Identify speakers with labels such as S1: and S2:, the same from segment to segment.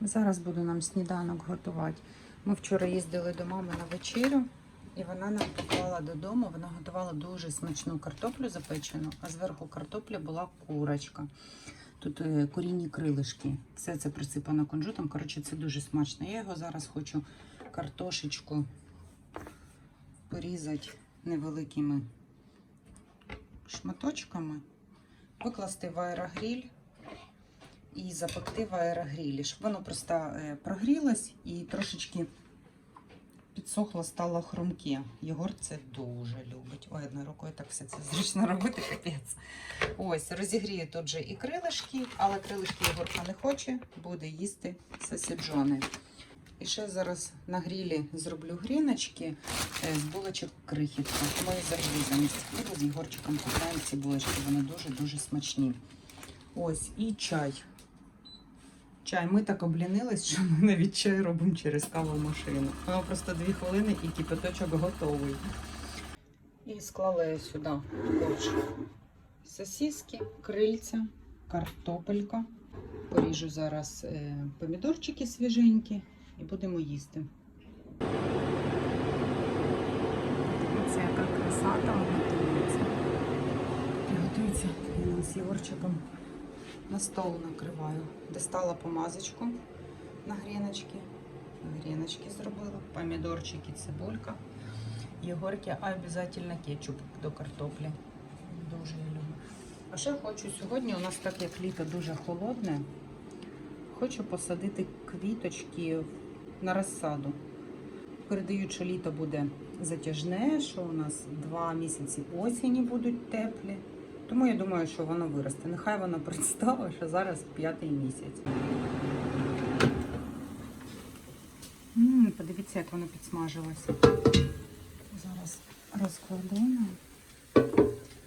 S1: Зараз буду нам сніданок готувати. Ми вчора їздили до мами на вечерю, і вона нам поклала додому. Вона готувала дуже смачну картоплю запечену, а зверху картопля була курочка. Тут е, курінні крилишки. Все це присипано кунжутом. Коротше, це дуже смачно. Я його зараз хочу картошечку порізати невеликими шматочками, викласти в аерогріль і запекти в аерогрілі, щоб воно просто е, прогрілось і трошечки підсохло, стало хрумке. Єгор це дуже любить. Ой, одною рукою так все це зручно робити, капець. Ось, розігрію тут же і крилишки, але крилишки Єгорка не хоче, буде їсти сосіджони. І ще зараз на грілі зроблю гріночки е, з булочок крихітка. Ми завжди замість хліба з Єгорчиком купляємо ці булочки. Вони дуже-дуже смачні. Ось і чай. Чай. Ми так облінились, що ми навіть чай робимо через кавомашину. Воно просто дві хвилини і кипяточок готовий. І склала я сюди також сосиски, крильця, картопелька. Поріжу зараз е, помідорчики свіженькі і будемо їсти. Дивіться, яка краса там готується. І готується з Єгорчиком на стол накриваю. Достала помазочку на гріночки. Гріночки зробила, помідорчики, цибулька. Єгорки, а обов'язково кетчуп до картоплі. Дуже я люблю. А ще хочу сьогодні, у нас так як літо дуже холодне, хочу посадити квіточки на розсаду. Передають, що літо буде затяжне, що у нас два місяці осені будуть теплі. Тому я думаю, що воно виросте. Нехай воно представить, що зараз п'ятий місяць. М, подивіться, як воно підсмажилося. Зараз розкладемо.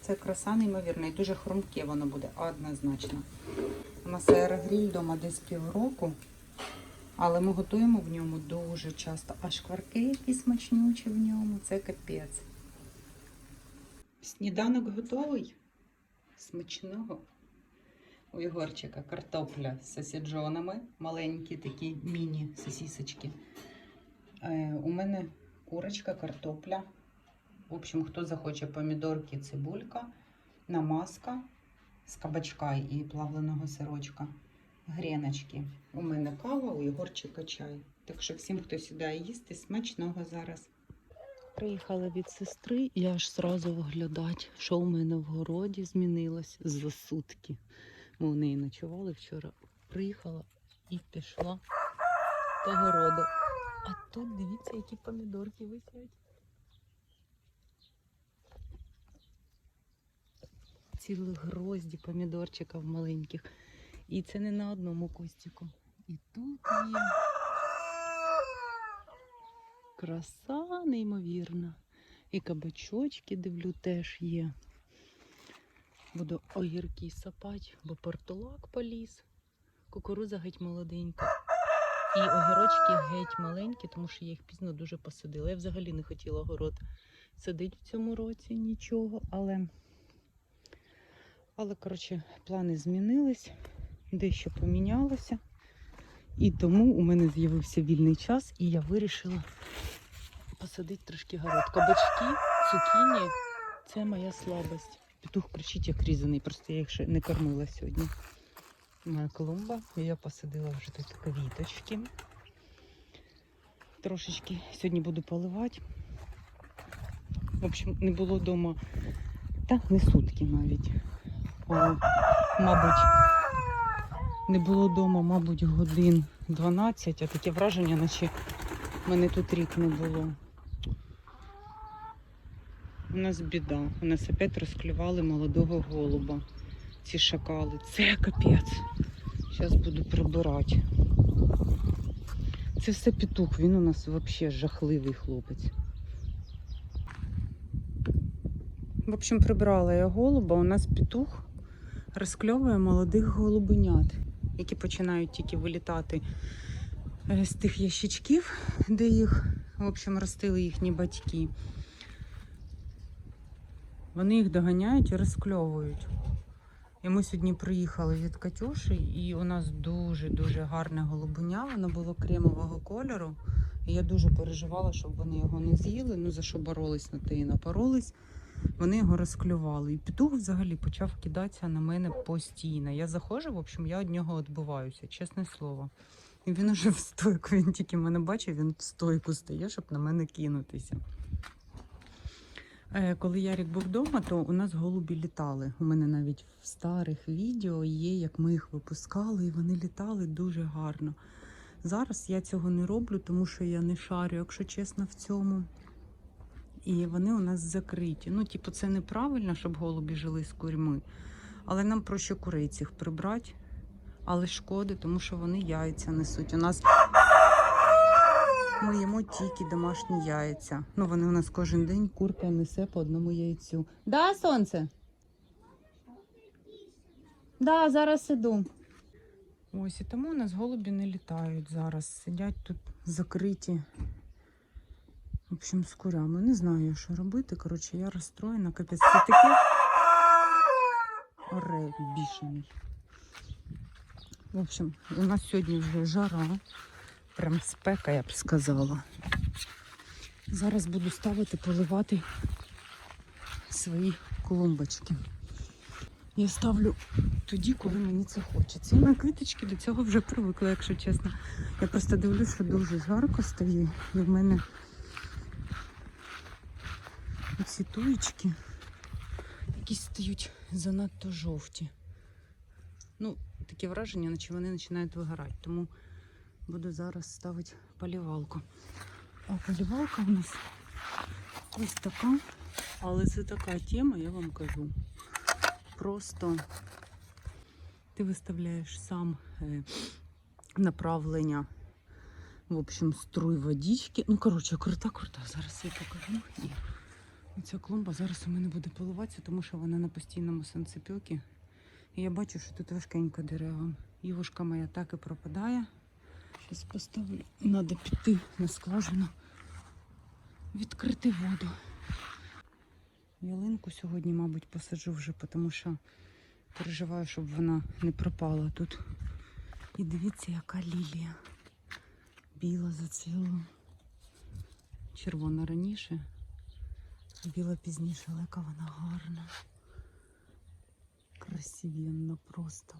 S1: Це краса неймовірна і дуже хрумке воно буде, однозначно. У нас аерогріль вдома десь півроку, але ми готуємо в ньому дуже часто. А шкварки які смачнючі в ньому, це капець. Сніданок готовий. Смачного. У Єгорчика картопля з сосіджонами, маленькі такі міні-сосісочки. Е, у мене курочка, картопля. В общем, хто захоче помідорки, цибулька, намазка з кабачка і плавленого сирочка, гріночки. У мене кава, у Єгорчика чай. Так що всім, хто сідає їсти, смачного зараз.
S2: Приїхала від сестри і аж зразу виглядати, що у мене в городі змінилось за сутки. Ми у неї ночували вчора. Приїхала і пішла по городу. А тут дивіться, які помідорки висять. Цілі грозді помідорчиків маленьких. І це не на одному костіку. І тут є. Краса неймовірна. І кабачочки, дивлю, теж є. Буду огірки сапати, бо портулак поліз. Кукуруза геть молоденька. І огірочки геть маленькі, тому що я їх пізно дуже посадила. Я взагалі не хотіла город садити в цьому році нічого, але, але коротше, плани змінились, дещо помінялося. І тому у мене з'явився вільний час, і я вирішила посадити трошки город. Кабачки, цукіні це моя слабость. Петух кричить, як різаний, просто я їх ще не кормила сьогодні. Моя клумба. Я посадила вже тут квіточки. Трошечки сьогодні буду поливати. В общем, не було вдома, та не сутки навіть. О, мабуть, не було вдома, мабуть, годин 12, а таке враження, наче мене тут рік не було. У нас біда. У нас опять розклювали молодого голуба. Ці шакали. Це капець. Зараз буду прибирати. Це все петух, він у нас взагалі жахливий хлопець.
S1: В общем, прибрала я голуба. У нас петух розкльовує молодих голубенят, які починають тільки вилітати е, з тих ящичків, де їх, в общем, ростили їхні батьки. Вони їх доганяють і розкльовують. І ми сьогодні приїхали від Катюші, і у нас дуже-дуже гарне голубеня. Воно було кремового кольору. І я дуже переживала, щоб вони його не з'їли. Ну за що боролись на те і напоролись. Вони його розклювали. І петух взагалі почав кидатися на мене постійно. Я заходжу, в общем, я від нього відбиваюся, чесне слово. І він уже в стойку, він тільки мене бачив, він в стойку стає, щоб на мене кинутися. Е, Коли Ярік був вдома, то у нас голубі літали. У мене навіть в старих відео є, як ми їх випускали, і вони літали дуже гарно. Зараз я цього не роблю, тому що я не шарю, якщо чесно, в цьому. І вони у нас закриті. Ну, типу, це неправильно, щоб голубі жили з курьми. Але нам проще курей цих прибрати. Але шкоди, тому що вони яйця несуть. У нас ми їмо тільки домашні яйця. Ну, вони у нас кожен день курка несе по одному яйцю. Да, сонце? Да, зараз іду. Ось і тому у нас голубі не літають зараз. Сидять тут закриті. В общем, з курями. Не знаю, що робити. Коротше, я розстроєна. Капець, це таке оре бішений. В общем, у нас сьогодні вже жара. Прям спека, я б сказала. Зараз буду ставити, поливати свої клумбочки. Я ставлю тоді, коли мені це хочеться. І на квіточки до цього вже привикла, якщо чесно. Я просто дивлюсь, що дуже жарко стає. І в мене ці туєчки якісь стають занадто жовті. Ну, таке враження, наче вони починають вигорати. Тому буду зараз ставити полівалку. А полівалка у нас ось така. Але це така тема, я вам кажу. Просто ти виставляєш сам е, направлення, в общем, струй водички. Ну, коротше, крута, крута. Зараз я покажу. І оця клумба зараз у мене буде поливатися, тому що вона на постійному сонцепілці. І я бачу, що тут важкенько деревам. Івушка моя так і пропадає. Зараз поставлю. Треба піти на скважину, відкрити воду. Ялинку сьогодні, мабуть, посаджу вже, тому що переживаю, щоб вона не пропала тут. І дивіться, яка лілія. Біла зацвіла. Червона раніше, біла пізніше, але яка вона гарна. Красивенна просто.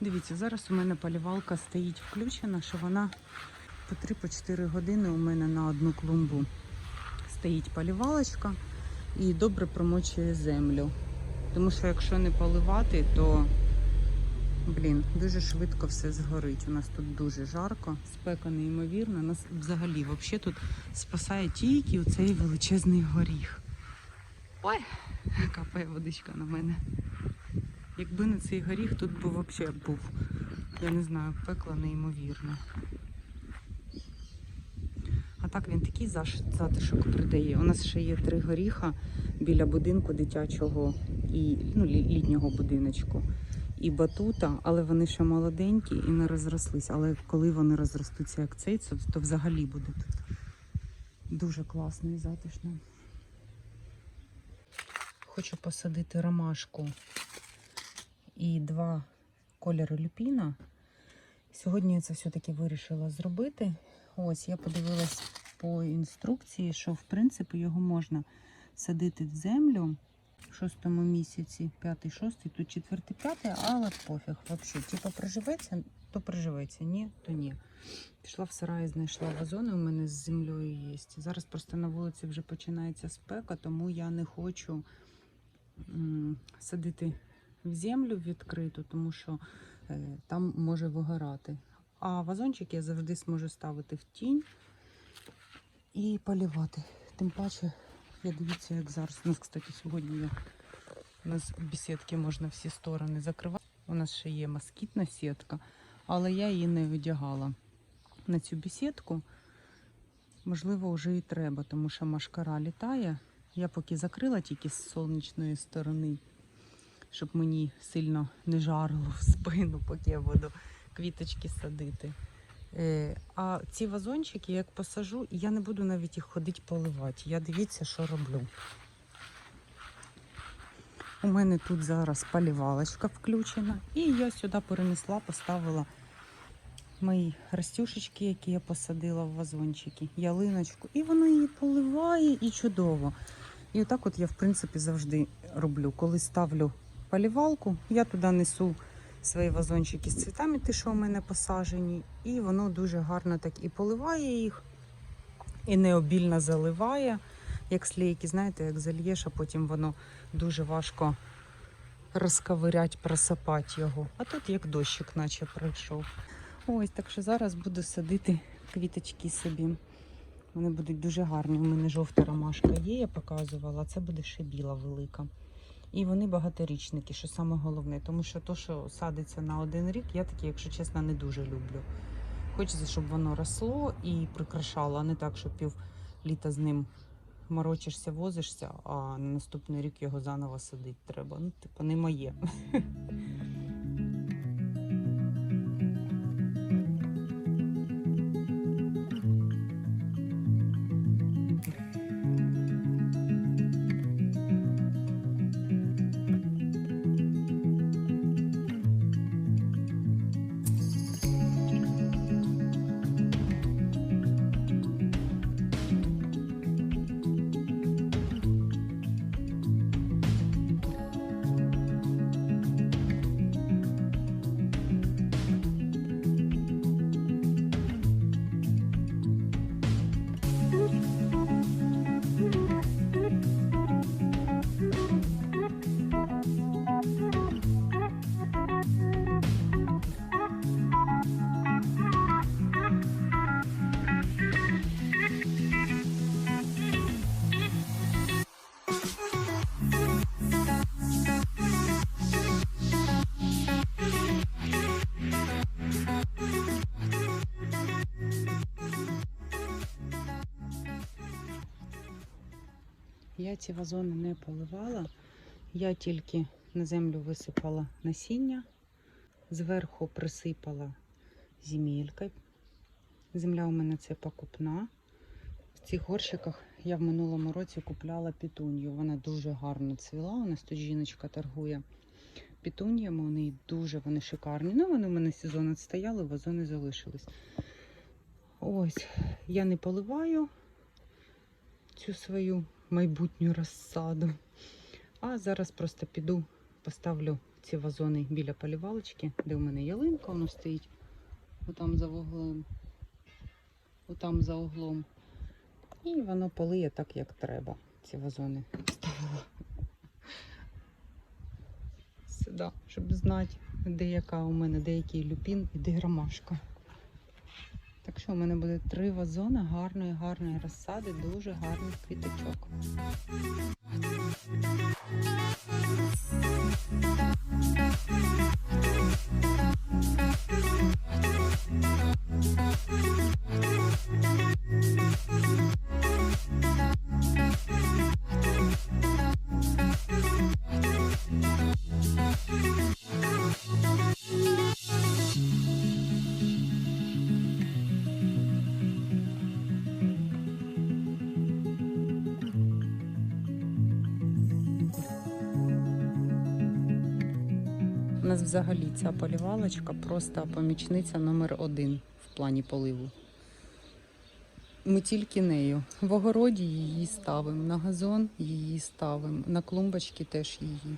S1: Дивіться, зараз у мене полівалка стоїть включена, що вона по 3-4 години у мене на одну клумбу стоїть полівалочка і добре промочує землю. Тому що якщо не поливати, то блін, дуже швидко все згорить. У нас тут дуже жарко, спека неймовірна. Нас взагалі взагалі тут спасає тільки оцей величезний горіх. Ой, капає водичка на мене. Якби не цей горіх, тут би взагалі був, я не знаю, пекло неймовірне. А так він такий затишок придає. У нас ще є три горіха біля будинку дитячого і ну, літнього будиночку. І батута, але вони ще молоденькі і не розрослись. Але коли вони розростуться як цей, то, взагалі буде тут дуже класно і затишно. Хочу посадити ромашку і два кольори люпіна. Сьогодні я це все-таки вирішила зробити. Ось я подивилась по інструкції, що в принципі його можна садити в землю в шостому місяці, п'ятий, шостий, тут четвертий, п'ятий, але пофіг. Взагалі, типу приживеться, то приживеться, ні, то ні. Пішла в сараї, знайшла вазони, у мене з землею є. Зараз просто на вулиці вже починається спека, тому я не хочу садити в землю відкриту, тому що е, там може вигорати. А вазончик я завжди зможу ставити в тінь і полівати. Тим паче, я дивіться, як зараз. У нас, кстати, сьогодні є. У нас в можна всі сторони закривати. У нас ще є москітна сітка, але я її не одягала на цю бесідку. Можливо, вже і треба, тому що машкара літає. Я поки закрила тільки з сонячної сторони, щоб мені сильно не жарило в спину, поки я буду квіточки садити. Е, А ці вазончики, як посажу, я не буду навіть їх ходити поливати. Я дивіться, що роблю. У мене тут зараз полівалочка включена, і я сюди перенесла, поставила мої растюшечки, які я посадила в вазончики, ялиночку, і вона її поливає і чудово. І отак от я, в принципі, завжди роблю. Коли ставлю полівалку, я туди несу свої вазончики з цвітами, ті, що у мене посажені, і воно дуже гарно так і поливає їх, і необільно заливає, як слійки, знаєте, як зальєш, а потім воно дуже важко розковирять, просапати його. А тут як дощик, наче пройшов. Ось так що зараз буду садити квіточки собі. Вони будуть дуже гарні. У мене жовта ромашка є, я показувала, це буде ще біла велика. І вони багаторічники, що саме головне, тому що то, що садиться на один рік, я таке, якщо чесно, не дуже люблю. Хочеться, щоб воно росло і прикрашало, а не так, що пів літа з ним морочишся, возишся, а на наступний рік його заново садити треба. Ну, типу, не моє. Я ці вазони не поливала. Я тільки на землю висипала насіння, зверху присипала зімількою. Земля у мене це покупна. В цих горщиках я в минулому році купляла пітунью. Вона дуже гарно цвіла. У нас тут жіночка торгує пітуньями. Вони дуже вони шикарні. Ну, вони в мене сезон відстояли, вазони залишились. Ось, я не поливаю цю свою майбутню розсаду. А зараз просто піду, поставлю ці вазони біля полівалочки, де у мене ялинка, воно стоїть отам за вуглем, отам за углом. І воно полиє так, як треба. Ці вазони ставила сюди, щоб знати, де яка у мене, де який люпін і де ромашка. Так що у мене буде три вазони гарної, гарної розсади, дуже гарних квіточок. У нас взагалі ця полівалочка просто помічниця номер один в плані поливу. Ми тільки нею. В огороді її ставимо, на газон її ставимо, на клумбочки теж її.